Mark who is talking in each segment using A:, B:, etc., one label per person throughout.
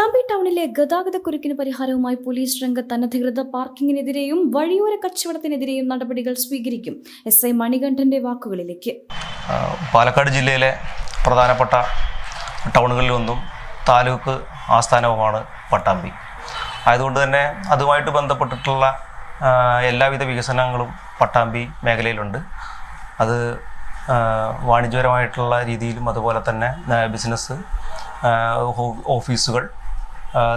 A: പട്ടാമ്പി ടൗണിലെ ഗതാഗതക്കുരുക്കിന് പരിഹാരവുമായി പോലീസ് രംഗത്ത് അനധികൃത പാർക്കിങ്ങിനെതിരെയും വഴിയോര കച്ചവടത്തിനെതിരെയും നടപടികൾ സ്വീകരിക്കും. എസ് ഐ മണികണ്ഠന്റെ വാക്കുകളിലേക്ക്.
B: പാലക്കാട് ജില്ലയിലെ പ്രധാനപ്പെട്ട ടൗണുകളിലൊന്നും താലൂക്ക് ആസ്ഥാനവുമാണ് പട്ടാമ്പി. ആയതുകൊണ്ട് തന്നെ അതുമായിട്ട് ബന്ധപ്പെട്ടിട്ടുള്ള എല്ലാവിധ വികസനങ്ങളും പട്ടാമ്പി മേഖലയിലുണ്ട്. അത് വാണിജ്യപരമായിട്ടുള്ള രീതിയിലും അതുപോലെ തന്നെ ബിസിനസ് ഓഫീസുകൾ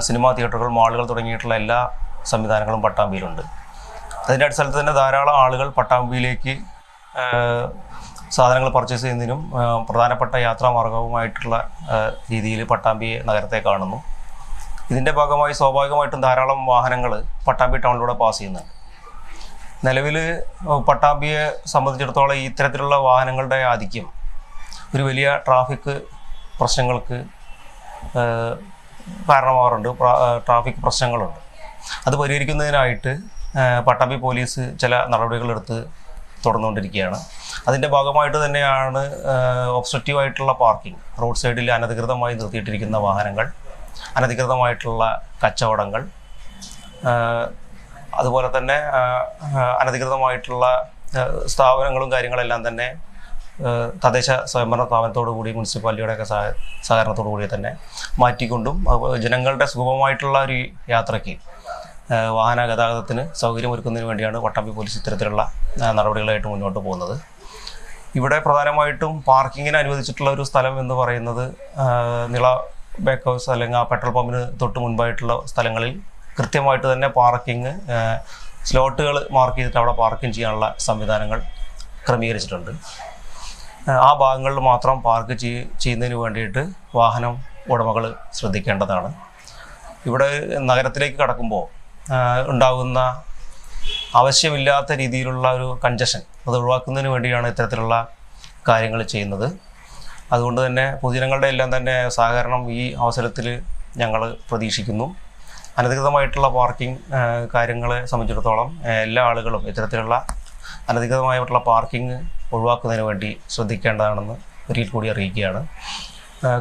B: സിനിമാ തിയേറ്ററുകൾ മാളുകൾ തുടങ്ങിയിട്ടുള്ള എല്ലാ സംവിധാനങ്ങളും പട്ടാമ്പിയിലുണ്ട്. അതിന്റെ അടിസ്ഥാനത്തിൽ തന്നെ ധാരാളം ആളുകൾ പട്ടാമ്പിയിലേക്ക് സാധനങ്ങൾ പർച്ചേസ് ചെയ്യുന്നതിനും പ്രധാനപ്പെട്ട യാത്രാമാർഗവുമായിട്ടുള്ള രീതിയിൽ പട്ടാമ്പി നഗരത്തെ കാണുന്നു. ഇതിന്റെ ഭാഗമായി സ്വാഭാവികമായിട്ടും ധാരാളം വാഹനങ്ങൾ പട്ടാമ്പി ടൗണിലൂടെ പാസ് ചെയ്യുന്നുണ്ട്. നിലവിൽ പട്ടാമ്പിയെ സംബന്ധിച്ചിടത്തോളം ഇത്തരത്തിലുള്ള വാഹനങ്ങളുടെ ആധിക്യം ഒരു വലിയ ട്രാഫിക് പ്രശ്നങ്ങൾക്ക് ഏഹ്, ട്രാഫിക് പ്രശ്നങ്ങളുണ്ട്. അത് പരിഹരിക്കുന്നതിനായിട്ട് പട്ടാമ്പി പോലീസ് ചില നടപടികളെടുത്ത് തുടർന്നുകൊണ്ടിരിക്കുകയാണ്. അതിന്റെ ഭാഗമായിട്ട് തന്നെയാണ് ഒബ്സ്ട്രക്റ്റീവ് ആയിട്ടുള്ള പാർക്കിംഗ് റോഡ് സൈഡിൽ അനധികൃതമായി നിർത്തിയിട്ടിരിക്കുന്ന വാഹനങ്ങൾ അനധികൃതമായിട്ടുള്ള കച്ചവടങ്ങൾ അതുപോലെ തന്നെ അനധികൃതമായിട്ടുള്ള സ്ഥാപനങ്ങളും കാര്യങ്ങളെല്ലാം തന്നെ തദ്ദേശ സ്വയംഭരണ സ്ഥാപനത്തോടു കൂടി മുനിസിപ്പാലിറ്റിയുടെയൊക്കെ സഹ സഹകരണത്തോടു കൂടി തന്നെ മാറ്റിക്കൊണ്ടും ജനങ്ങളുടെ സുഗമമായിട്ടുള്ള ഒരു യാത്രയ്ക്ക് വാഹന ഗതാഗതത്തിന് സൗകര്യമൊരുക്കുന്നതിന് വേണ്ടിയാണ് വട്ടമ്പി പോലീസ് ഇത്തരത്തിലുള്ള നടപടികളായിട്ട് മുന്നോട്ട് പോകുന്നത്. ഇവിടെ പ്രധാനമായിട്ടും പാർക്കിങ്ങിന് അനുവദിച്ചിട്ടുള്ള ഒരു സ്ഥലം എന്ന് പറയുന്നത് നിള ബേക്ക് ഹൗസ് അല്ലെങ്കിൽ ആ പെട്രോൾ പമ്പിന് തൊട്ട് മുൻപായിട്ടുള്ള സ്ഥലങ്ങളിൽ കൃത്യമായിട്ട് തന്നെ പാർക്കിങ് സ്ലോട്ടുകൾ മാർക്ക് ചെയ്തിട്ട് അവിടെ പാർക്കിംഗ് ചെയ്യാനുള്ള സംവിധാനങ്ങൾ ക്രമീകരിച്ചിട്ടുണ്ട്. ആ ഭാഗങ്ങളിൽ മാത്രം പാർക്ക് ചെയ് ചെയ്യുന്നതിന് വേണ്ടിയിട്ട് വാഹനം ഉടമകൾ ശ്രദ്ധിക്കേണ്ടതാണ്. ഇവിടെ നഗരത്തിലേക്ക് കടക്കുമ്പോൾ ഉണ്ടാകുന്ന ആവശ്യമില്ലാത്ത രീതിയിലുള്ള ഒരു കൺജഷൻ അത് ഒഴിവാക്കുന്നതിന് വേണ്ടിയാണ് ഇത്തരത്തിലുള്ള കാര്യങ്ങൾ ചെയ്യുന്നത്. അതുകൊണ്ട് തന്നെ പൊതുജനങ്ങളുടെ എല്ലാം തന്നെ സഹകരണം ഈ അവസരത്തിൽ ഞങ്ങൾ പ്രതീക്ഷിക്കുന്നു. അനധികൃതമായിട്ടുള്ള പാർക്കിംഗ് കാര്യങ്ങളെ സംബന്ധിച്ചിടത്തോളം എല്ലാ ആളുകളും ഇത്തരത്തിലുള്ള അനധികൃതമായിട്ടുള്ള പാർക്കിംഗ് ഒഴിവാക്കുന്നതിന് വേണ്ടി ശ്രദ്ധിക്കേണ്ടതാണെന്ന് ഒരിക്കൽ കൂടി അറിയിക്കുകയാണ്.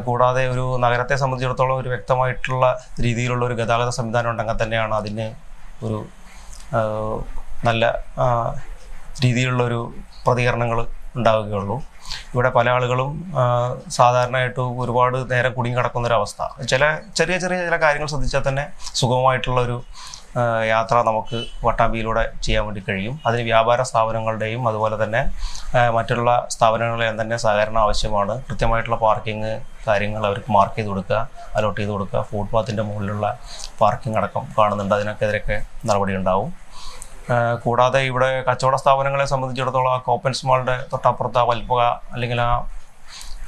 B: കൂടാതെ ഒരു നഗരത്തെ സംബന്ധിച്ചിടത്തോളം ഒരു വ്യക്തമായിട്ടുള്ള രീതിയിലുള്ള ഒരു ഗതാഗത സംവിധാനം ഉണ്ടെങ്കിൽ തന്നെയാണ് അതിന് ഒരു നല്ല രീതിയിലുള്ള രീതിയിലുള്ളൊരു പ്രതികരണങ്ങൾ ഉണ്ടാവുകയുള്ളൂ. ഇവിടെ പല ആളുകളും സാധാരണയായിട്ട് ഒരുപാട് നേരം കുടുങ്ങി അവസ്ഥ ചില ചെറിയ ചെറിയ ചില കാര്യങ്ങൾ ശ്രദ്ധിച്ചാൽ തന്നെ സുഗമമായിട്ടുള്ള ഒരു ആഹ് യാത്ര നമുക്ക് വട്ടാമ്പിയിലൂടെ ചെയ്യാൻ വേണ്ടി കഴിയും. അതിന് വ്യാപാര സ്ഥാപനങ്ങളുടെയും അതുപോലെ തന്നെ മറ്റുള്ള സ്ഥാപനങ്ങളുടെയും തന്നെ സഹകരണം ആവശ്യമാണ്. കൃത്യമായിട്ടുള്ള പാർക്കിംഗ് കാര്യങ്ങൾ അവർക്ക് മാർക്ക് ചെയ്ത് കൊടുക്കുക അലോട്ട് ചെയ്ത് കൊടുക്കുക. ഫുട്പാത്തിന്റെ മുകളിലുള്ള പാർക്കിംഗ് അടക്കം കാണുന്നുണ്ട്. അതിനൊക്കെതിരൊക്കെ നടപടി ഉണ്ടാവും. കൂടാതെ ഇവിടെ കച്ചവട സ്ഥാപനങ്ങളെ സംബന്ധിച്ചിടത്തോളം ആ കോപ്പൻസ് മാളിന്റെ തൊട്ടപ്പുറത്ത് ആ വൽപ്പക അല്ലെങ്കിൽ ആ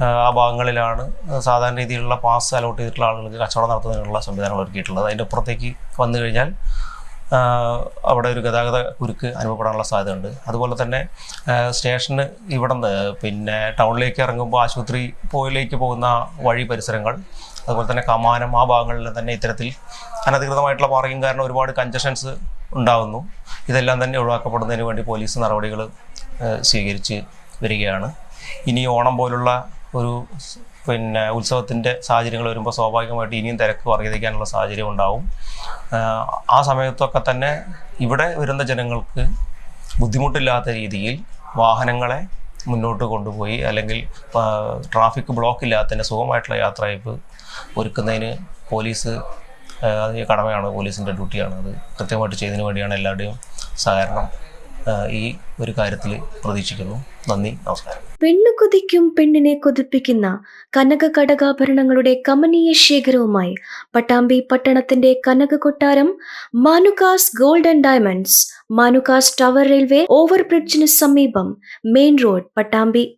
B: ആ ഭാഗങ്ങളിലാണ് സാധാരണ രീതിയിലുള്ള പാസ് അലോട്ട് ചെയ്തിട്ടുള്ള ആളുകൾക്ക് കച്ചവടം നടത്തുന്നതിനുള്ള സംവിധാനം ഒരുക്കിയിട്ടുള്ളത്. അതിന്റെ അപ്പുറത്തേക്ക് വന്നു കഴിഞ്ഞാൽ അവിടെ ഒരു ഗതാഗത കുരുക്ക് അനുഭവപ്പെടാനുള്ള സാധ്യതയുണ്ട്. അതുപോലെ തന്നെ സ്റ്റേഷന് ഇവിടെ നിന്ന് പിന്നെ ടൗണിലേക്ക് ഇറങ്ങുമ്പോൾ ആശുപത്രി പോയിലേക്ക് പോകുന്ന വഴി പരിസരങ്ങൾ അതുപോലെ തന്നെ കമാനം ആ ഭാഗങ്ങളിൽ തന്നെ ഇത്തരത്തിൽ അനധികൃതമായിട്ടുള്ള പാർക്കിംഗ് കാരണം ഒരുപാട് കഞ്ചഷൻസ് ഉണ്ടാകുന്നു ഇതെല്ലാം തന്നെ ഒഴിവാക്കപ്പെടുന്നതിന് വേണ്ടി പോലീസ് നടപടികൾ സ്വീകരിച്ച് വരികയാണ്. ഇനി ഓണം പോലുള്ള ഒരു പിന്നെ ഉത്സവത്തിന്റെ സാഹചര്യങ്ങൾ വരുമ്പോൾ സ്വാഭാവികമായിട്ട് ഇനിയും തിരക്ക് വർദ്ധിക്കാനുള്ള സാഹചര്യം ഉണ്ടാവും. ആ സമയത്തൊക്കെ തന്നെ ഇവിടെ വരുന്ന ജനങ്ങൾക്ക് ബുദ്ധിമുട്ടില്ലാത്ത രീതിയിൽ വാഹനങ്ങളെ മുന്നോട്ട് കൊണ്ടുപോയി അല്ലെങ്കിൽ ട്രാഫിക് ബ്ലോക്ക് ഇല്ലാത്തതിന്റെ സുഖമായിട്ടുള്ള യാത്രയപ്പ് ഒരുക്കുന്നതിന് പോലീസ് അത് കടമയാണ് പോലീസിന്റെ ഡ്യൂട്ടിയാണ്. അത് കൃത്യമായിട്ട് ചെയ്തതിന് വേണ്ടിയാണ് എല്ലാവരുടെയും സഹകരണം. ഈ ഒരു കാര്യത്തിൽ പ്രതീക്ഷിക്കുന്നു. നന്ദി നമസ്കാരം.
A: പെണ്ണു കൊതിക്കും പെണ്ണിനെ കൊതിപ്പിക്കുന്ന കനക കടകാഭരണങ്ങളുടെ കമനീയ ശേഖരവുമായി പട്ടാമ്പി പട്ടണത്തിന്റെ കനക കൊട്ടാരം Manukas gold and diamonds Manukas tower railway ഓവർബ്രിഡ്ജിന് സമീപം മെയിൻ റോഡ് പട്ടാമ്പി